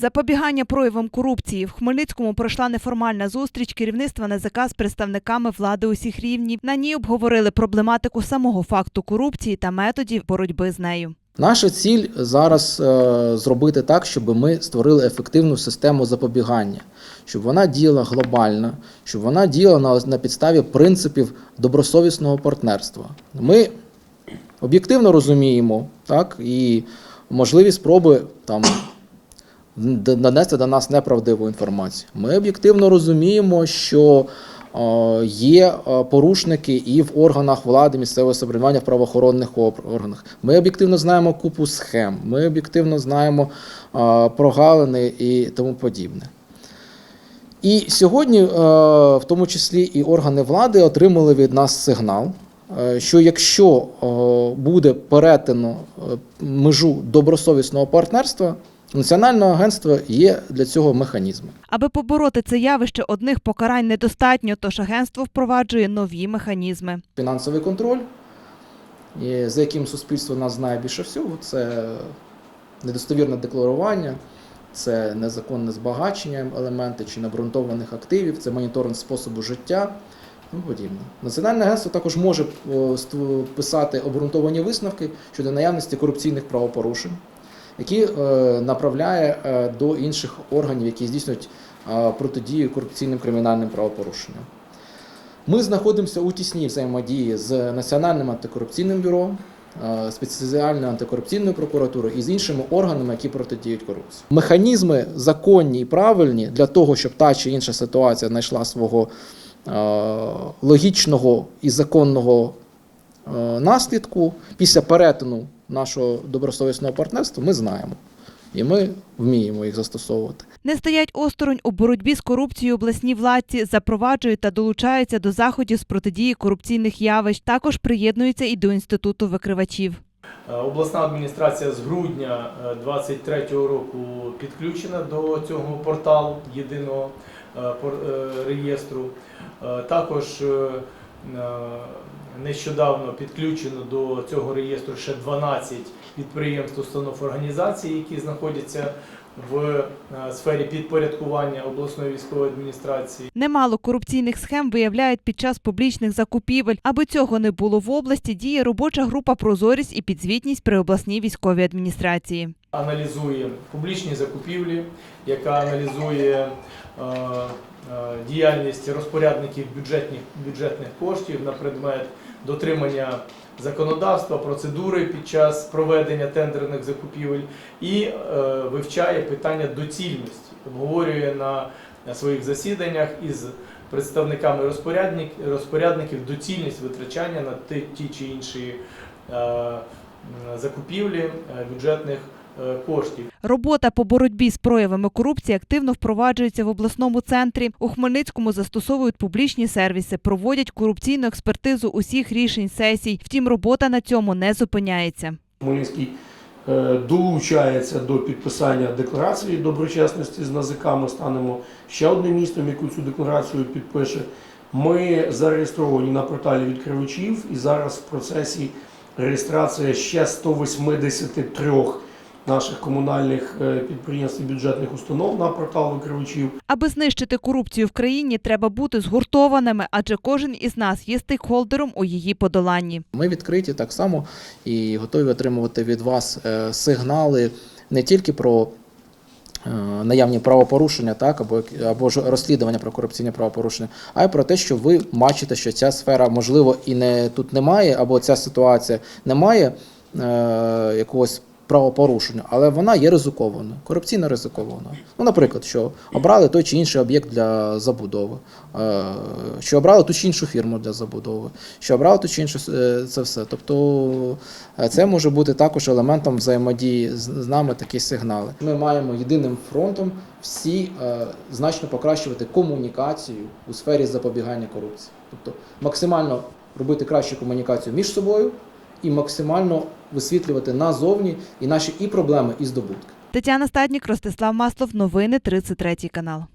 Запобігання проявам корупції в Хмельницькому пройшла неформальна зустріч керівництва НАЗК з представниками влади усіх рівнів. На ній обговорили проблематику самого факту корупції та методів боротьби з нею. Наша ціль зараз е, зробити так, щоб ми створили ефективну систему запобігання, щоб вона діяла глобально, щоб вона діяла на, підставі принципів добросовісного партнерства. Ми об'єктивно розуміємо, так, і можливі спроби там донести до нас неправдиву інформацію. Ми об'єктивно розуміємо, що е, є е, порушники і в органах влади місцевого самоврядування в правоохоронних органах. Ми об'єктивно знаємо купу схем, ми об'єктивно знаємо е, прогалини і тому подібне. І сьогодні, в тому числі, і органи влади отримали від нас сигнал, що якщо буде перетину е, межу добросовісного партнерства, Національне агентство є для цього механізми. Аби побороти це явище, одних покарань недостатньо, тож агентство впроваджує нові механізми. Фінансовий контроль, за яким суспільство нас знає більше всього, це недостовірне декларування, це незаконне збагачення елементи чи необґрунтованих активів, це моніторинг способу життя. Тому подібне. Національне агентство також може о, писати обґрунтовані висновки щодо наявності корупційних правопорушень, які е, направляє е, до інших органів, які здійснюють е, протидію корупційним кримінальним правопорушенням. Ми знаходимося у тісній взаємодії з Національним антикорупційним бюро, спеціальною антикорупційною прокуратурою і з іншими органами, які протидіють корупції. Механізми законні і правильні для того, щоб та чи інша ситуація знайшла свого логічного і законного наслідку після перетину нашого добросовісного партнерства, ми знаємо. І ми вміємо їх застосовувати. Не стоять осторонь у боротьбі з корупцією обласні владці, запроваджують та долучаються до заходів з протидії корупційних явищ. Також приєднуються і до інституту викривачів. Е, Обласна адміністрація з грудня 2023 року підключена до цього порталу єдиного е, е, реєстру. Е, Також е, е, нещодавно підключено до цього реєстру ще 12 підприємств, установ організацій, які знаходяться в е, сфері підпорядкування обласної військової адміністрації. Немало корупційних схем виявляють під час публічних закупівель. Аби цього не було в області, діє робоча група Прозорість і підзвітність при обласній військовій адміністрації. аналізує публічні закупівлі, яка аналізує е, діяльність розпорядників бюджетних, бюджетних коштів на предмет дотримання законодавства, процедури під час проведення тендерних закупівель і е, вивчає питання доцільності, обговорює на, на своїх засіданнях із представниками розпорядник, розпорядників доцільність витрачання на ті, ті чи інші е, закупівлі е, бюджетних е, коштів. Робота по боротьбі з проявами корупції активно впроваджується в обласному центрі. У Хмельницькому застосовують публічні сервіси, проводять корупційну експертизу усіх рішень сесій. Втім, робота на цьому не зупиняється. Хмельницький е, долучається до підписання декларації доброчесності з НАЗК. Ми станемо ще одним містом, яку цю декларацію підпише. Ми зареєстровані на порталі відкривачів і зараз в процесі реєстрації ще 183 наших комунальних е, підприємств і бюджетних установ на портал викривачів. Аби знищити корупцію в країні, треба бути згуртованими, адже кожен із нас є стейкхолдером у її подоланні. Ми відкриті так само і готові отримувати від вас е, сигнали не тільки про е, наявні правопорушення, так або або ж розслідування про корупційні правопорушення, а й про те, що ви бачите, що ця сфера можливо і не тут немає, або ця ситуація не має е, якогось. Правопорушення, але вона є ризикованою, корупційно ризикованою. Ну, наприклад, що обрали той чи інший об'єкт для забудови, е, що обрали ту чи іншу фірму для забудови, що обрали ту чи іншу е, це все. Тобто е, це може бути також елементом взаємодії з нами такі сигнали. Ми маємо єдиним фронтом всі значно покращувати комунікацію у сфері запобігання корупції. Тобто максимально робити кращу комунікацію між собою і максимально висвітлювати назовні і наші і проблеми, і здобутки. Тетяна Стаднік, Ростислав Маслов. Новини 33 канал.